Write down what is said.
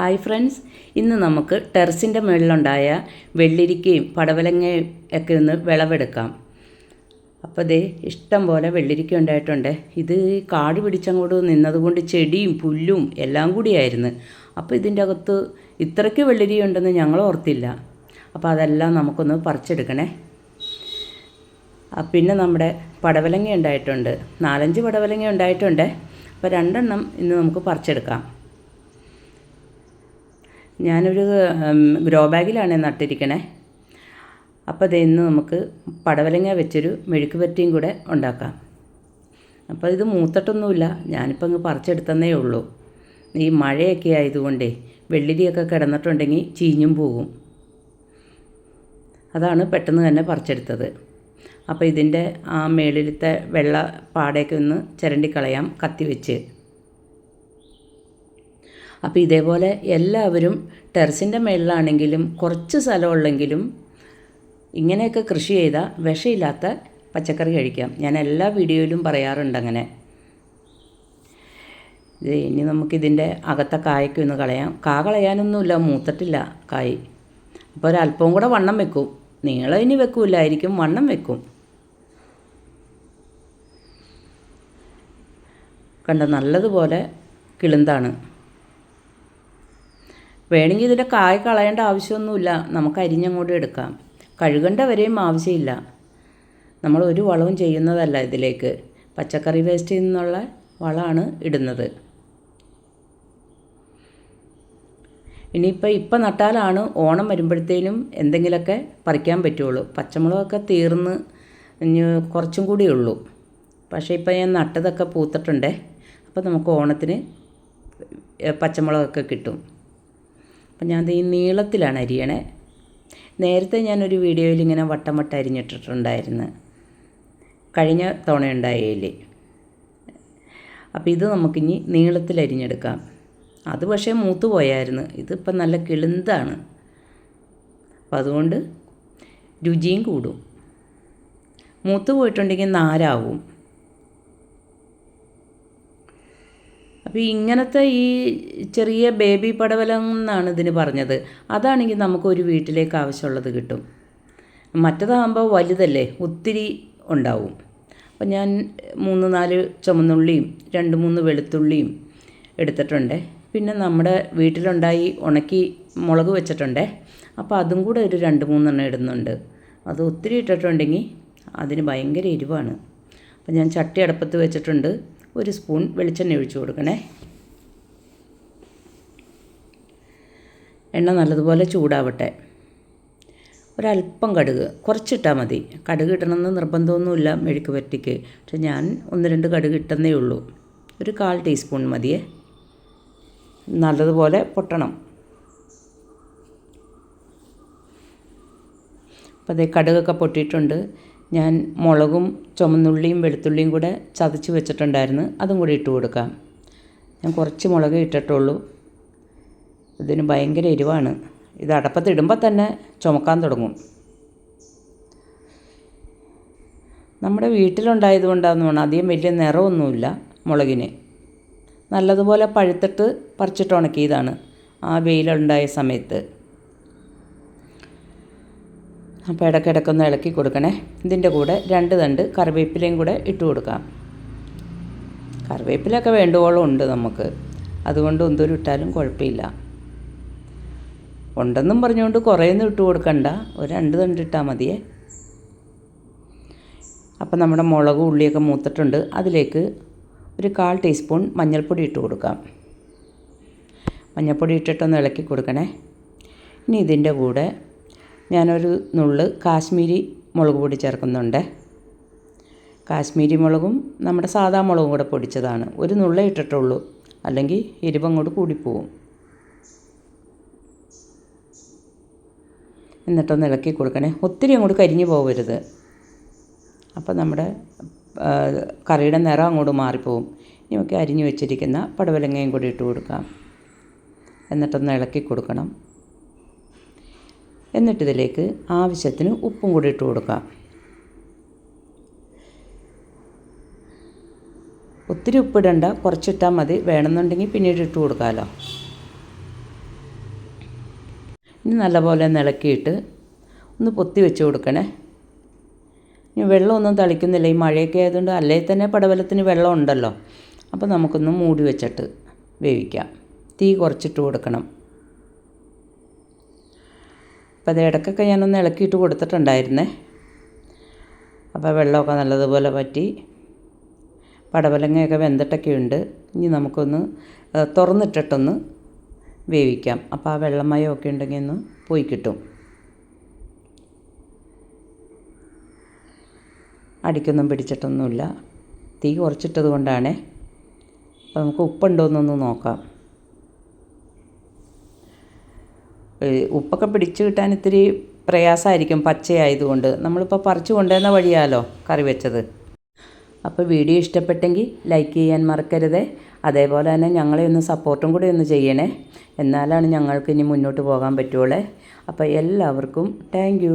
Hi friends. ഇന്ന് നമുക്ക് ടെറസിന്റെ മുകളിലുണ്ടായ വെള്ളിരിക്കയും പടവലങ്ങയും ഒക്കെ ഒന്ന് വിളവെടുക്കാം. അപ്പോൾ ദേ ഇഷ്ടം പോലെ വെള്ളിരിക്ക ഉണ്ടായിട്ടുണ്ട്. ഇത് കാട് പിടിച്ചങ്ങോട്ട് നിന്നതുകൊണ്ട് ചെടിയും പുല്ലും എല്ലാം കൂടിയായിരുന്നു. അപ്പോൾ ഇതിന്റെ അകത്ത് ഇത്രയ്ക്ക് വെള്ളിരി ഉണ്ടെന്ന് ഞങ്ങൾ ഓർത്തില്ല. അപ്പോൾ അതെല്ലാം നമുക്കൊന്ന് പറിച്ചെടുക്കണേ. പിന്നെ നമ്മുടെ പടവലങ്ങ ഉണ്ടായിട്ടുണ്ട്. നാലഞ്ച് പടവലങ്ങ ഉണ്ടായിട്ടുണ്ട്. അപ്പോൾ രണ്ടെണ്ണം ഇന്ന് നമുക്ക് പറിച്ചെടുക്കാം. ഞാനൊരു ഗ്രോ ബാഗിലാണ് നട്ടിരിക്കണേ. അപ്പോൾ ഇത് ഇന്ന് നമുക്ക് പടവലങ്ങ വെച്ചൊരു മെഴുക്ക് പറ്റിയും കൂടെ ഉണ്ടാക്കാം. അപ്പോൾ ഇത് മൂത്തിട്ടൊന്നുമില്ല ഞാനിപ്പോൾ അങ്ങ് പറിച്ചെടുത്തന്നേ ഉള്ളൂ. ഈ മഴയൊക്കെ ആയതുകൊണ്ടേ വെള്ളിരിയൊക്കെ കിടന്നിട്ടുണ്ടെങ്കിൽ ചീഞ്ഞും പോകും. അതാണ് പെട്ടെന്ന് തന്നെ പറിച്ചെടുത്തത്. അപ്പോൾ ഇതിന്റെ ആ മേളിലത്തെ വെള്ള പാടയൊക്കെ ഒന്ന് ചിരണ്ടിക്കളയാം കത്തി വെച്ച് അപ്പോൾ ഇതേപോലെ എല്ലാവരും ടെറസിന്റെ മേളിലാണെങ്കിലും കുറച്ച് സ്ഥലമുള്ളെങ്കിലും ഇങ്ങനെയൊക്കെ കൃഷി ചെയ്താൽ വിഷമില്ലാത്ത പച്ചക്കറി കഴിക്കാം. ഞാൻ എല്ലാ വീഡിയോയിലും പറയാറുണ്ട് അങ്ങനെ. ഇനി നമുക്കിതിന്റെ അകത്തെ കായൊക്കെ ഒന്ന് കളയാം. കാ കളയാനൊന്നുമില്ല മൂത്തിട്ടില്ല കായ്. അപ്പോൾ ഒരല്പവും കൂടെ വണ്ണം വെക്കും. നീളം ഇനി വെക്കൂലായിരിക്കും വണ്ണം വെക്കും. കണ്ട നല്ലതുപോലെ കിളുന്താണ്. വേണമെങ്കിൽ ഇതിന്റെ കായ കളയേണ്ട ആവശ്യമൊന്നുമില്ല. നമുക്ക് അരിഞ്ഞങ്ങോട്ട് എടുക്കാം. കഴുകേണ്ട വരെയും ആവശ്യമില്ല. നമ്മൾ ഒരു വളവും ചെയ്യുന്നതല്ല ഇതിലേക്ക്. പച്ചക്കറി വേസ്റ്റിൽ നിന്നുള്ള വളമാണ് ഇടുന്നത്. ഇനിയിപ്പോൾ ഇപ്പം നട്ടാലാണ് ഓണം വരുമ്പോഴത്തേനും എന്തെങ്കിലുമൊക്കെ പറിക്കാൻ പറ്റുള്ളൂ. പച്ചമുളകൊക്കെ തീർന്ന് കുറച്ചും കൂടിയേ ഉള്ളൂ. പക്ഷേ ഇപ്പം ഞാൻ നട്ടതൊക്കെ പൂത്തിട്ടുണ്ടേ. അപ്പോൾ നമുക്ക് ഓണത്തിന് പച്ചമുളകൊക്കെ കിട്ടും. അപ്പം ഞാൻ ഈ നീളത്തിലാണ് അരിയണേ. നേരത്തെ ഞാനൊരു വീഡിയോയിൽ ഇങ്ങനെ വട്ടം വട്ടം അരിഞ്ഞിട്ടിട്ടുണ്ടായിരുന്നു. കഴിഞ്ഞ തവണ ഉണ്ടായേലേ അപ്പോൾ ഇത് നമുക്കിനി നീളത്തിൽ അരിഞ്ഞെടുക്കാം. അത് പക്ഷേ മൂത്ത് പോയായിരുന്നു. ഇതിപ്പം നല്ല കിളിന്താണ്. അപ്പം അതുകൊണ്ട് രുചിയും കൂടും. മൂത്ത് പോയിട്ടുണ്ടെങ്കിൽ നാരാവും. അപ്പോൾ ഇങ്ങനത്തെ ഈ ചെറിയ ബേബി പടവലം എന്നാണ് ഇതിന് പറഞ്ഞത്. അതാണെങ്കിൽ നമുക്ക് ഒരു വീട്ടിലേക്ക് ആവശ്യമുള്ളത് കിട്ടും. മറ്റതാകുമ്പോൾ വലുതല്ലേ ഒത്തിരി ഉണ്ടാവും. അപ്പം ഞാൻ മൂന്ന് നാല് ചുമന്നുള്ളിയും രണ്ട് മൂന്ന് വെളുത്തുള്ളിയും എടുത്തിട്ടുണ്ട്. പിന്നെ നമ്മുടെ വീട്ടിലുണ്ടായി ഉണക്കി മുളക് വെച്ചിട്ടുണ്ട്. അപ്പോൾ അതും കൂടെ ഒരു രണ്ട് മൂന്നെണ്ണം ഇടുന്നുണ്ട്. അത് ഒത്തിരി ഇട്ടിട്ടുണ്ടെങ്കിൽ അതിന് ഭയങ്കര എരിവാണ്. അപ്പം ഞാൻ ചട്ടി അടുപ്പത്ത് വെച്ചിട്ടുണ്ട്. ഒരു സ്പൂൺ വെളിച്ചെണ്ണ ഒഴിച്ചു കൊടുക്കണേ. എണ്ണ നല്ലതുപോലെ ചൂടാവട്ടെ. ഒരല്പം കടുക് കുറച്ചിട്ടാൽ മതി. കടുക് ഇടണമെന്ന് നിർബന്ധമൊന്നുമില്ല മെഴുക്ക് പറ്റിക്ക് പക്ഷെ ഞാൻ ഒന്ന് രണ്ട് കടുക് ഇട്ടെന്നേ ഉള്ളൂ. ഒരു കാൽ ടീസ്പൂൺ മതിയേ. നല്ലതുപോലെ പൊട്ടണം. അപ്പോൾ അതേ കടുകൊക്കെ പൊട്ടിയിട്ടുണ്ട്. ഞാൻ മുളകും ചുമന്നുള്ളിയും വെളുത്തുള്ളിയും കൂടെ ചതച്ച് വെച്ചിട്ടുണ്ടായിരുന്നു. അതും കൂടി ഇട്ട് കൊടുക്കാം. ഞാൻ കുറച്ച് മുളക് ഇട്ടിട്ടുള്ളൂ. ഇതിന് ഭയങ്കര എരിവാണ്. ഇത് അടപ്പത്തിടുമ്പോൾ തന്നെ ചുമക്കാൻ തുടങ്ങും. നമ്മുടെ വീട്ടിലുണ്ടായത് കൊണ്ടാന്ന് അധികം വലിയ നിറമൊന്നുമില്ല മുളകിന്. നല്ലതുപോലെ പഴുത്തിട്ട് പറിച്ചിട്ട് ഉണക്കിയതാണ് ആ വെയിലുണ്ടായ സമയത്ത്. അപ്പോൾ ഇടയ്ക്കിടയ്ക്കൊന്ന് ഇളക്കി കൊടുക്കണേ. ഇതിന്റെ കൂടെ രണ്ട് തണ്ട് കറിവേപ്പിലയും കൂടെ ഇട്ട് കൊടുക്കാം. കറിവേപ്പിലൊക്കെ വേണ്ടുവോളം ഉണ്ട് നമുക്ക്. അതുകൊണ്ട് ഒന്തോരം ഇട്ടാലും കുഴപ്പമില്ല. ഉണ്ടെന്നും പറഞ്ഞുകൊണ്ട് കുറേയൊന്നും ഇട്ട് കൊടുക്കണ്ട. ഒരു രണ്ട് തണ്ട് ഇട്ടാൽ മതിയേ. അപ്പം നമ്മുടെ മുളകും ഉള്ളിയൊക്കെ മൂത്തിട്ടുണ്ട്. അതിലേക്ക് ഒരു കാൽ ടീസ്പൂൺ മഞ്ഞൾപ്പൊടി ഇട്ട് കൊടുക്കാം. മഞ്ഞൾപ്പൊടി ഇട്ടിട്ടൊന്ന് ഇളക്കി കൊടുക്കണേ. ഇനി ഇതിന്റെ കൂടെ ഞാനൊരു നുള്ള് കാശ്മീരി മുളക് പൊടി ചേർക്കുന്നുണ്ട്. കാശ്മീരി മുളകും നമ്മുടെ സാദാ മുളകും കൂടെ പൊടിച്ചതാണ്. ഒരു നുള്ളേ ഇട്ടിട്ടുള്ളൂ. അല്ലെങ്കിൽ എരിവങ്ങോട്ട് കൂടിപ്പോവും. എന്നിട്ടൊന്ന് ഇളക്കി കൊടുക്കണേ. ഒത്തിരി അങ്ങോട്ട് കരിഞ്ഞു പോകരുത് അപ്പോൾ നമ്മുടെ കറിയുടെ നിറം അങ്ങോട്ട് മാറിപ്പോവും. ഇനി നമുക്ക് അരിഞ്ഞു വെച്ചിരിക്കുന്ന പടവലങ്ങയും കൂടി ഇട്ട് കൊടുക്കാം. എന്നിട്ടൊന്ന് ഇളക്കി കൊടുക്കണം. എന്നിട്ടിതിലേക്ക് ആവശ്യത്തിന് ഉപ്പും കൂടി ഇട്ട് കൊടുക്കാം. ഒത്തിരി ഉപ്പിടണ്ട കുറച്ചിട്ടാൽ മതി. വേണമെന്നുണ്ടെങ്കിൽ പിന്നീട് ഇട്ട് കൊടുക്കാമല്ലോ ഇനി നല്ലപോലെ ഇളക്കിയിട്ട് ഒന്ന് പൊത്തി വെച്ച് കൊടുക്കണേ. ഇനി വെള്ളമൊന്നും തളിക്കുന്നില്ല. ഈ മഴയൊക്കെ ആയതുകൊണ്ട് അല്ലെങ്കിൽ തന്നെ പടവലത്തിന് വെള്ളം ഉണ്ടല്ലോ. അപ്പോൾ നമുക്കൊന്ന് മൂടി വെച്ചിട്ട് വേവിക്കാം. തീ കുറച്ചിട്ട് കൊടുക്കണം. അപ്പോൾ അത് ഇടയ്ക്കൊക്കെ ഞാനൊന്ന് ഇളക്കിയിട്ട് കൊടുത്തിട്ടുണ്ടായിരുന്നേ. അപ്പോൾ വെള്ളമൊക്കെ നല്ലതുപോലെ പറ്റി പടവലങ്ങയൊക്കെ വെന്തിട്ടൊക്കെ ഉണ്ട്. ഇനി നമുക്കൊന്ന് തുറന്നിട്ടിട്ടൊന്ന് വേവിക്കാം. അപ്പോൾ ആ വെള്ളമയമൊക്കെ ഉണ്ടെങ്കിൽ ഒന്ന് പോയി കിട്ടും. അടിക്കൊന്നും പിടിച്ചിട്ടൊന്നുമില്ല. തീ കുറച്ചിട്ടത് കൊണ്ടാണേ. അപ്പോൾ നമുക്ക് ഉപ്പുണ്ടോയെന്നൊന്ന് നോക്കാം. ഉപ്പൊക്കെ പിടിച്ചു കിട്ടാൻ ഇത്തിരി പ്രയാസമായിരിക്കും പച്ചയായതുകൊണ്ട്. നമ്മളിപ്പോൾ പറിച്ചു കൊണ്ടുവന്ന വഴിയാലോ കറി വെച്ചത്. അപ്പോൾ വീഡിയോ ഇഷ്ടപ്പെട്ടെങ്കിൽ ലൈക്ക് ചെയ്യാൻ മറക്കരുതേ. അതേപോലെ തന്നെ ഞങ്ങളെ ഒന്ന് സപ്പോർട്ടും കൂടി ഒന്ന് ചെയ്യണേ. എന്നാലാണ് ഞങ്ങൾക്ക് ഇനി മുന്നോട്ട് പോകാൻ പറ്റുള്ളേ. അപ്പോൾ എല്ലാവർക്കും താങ്ക്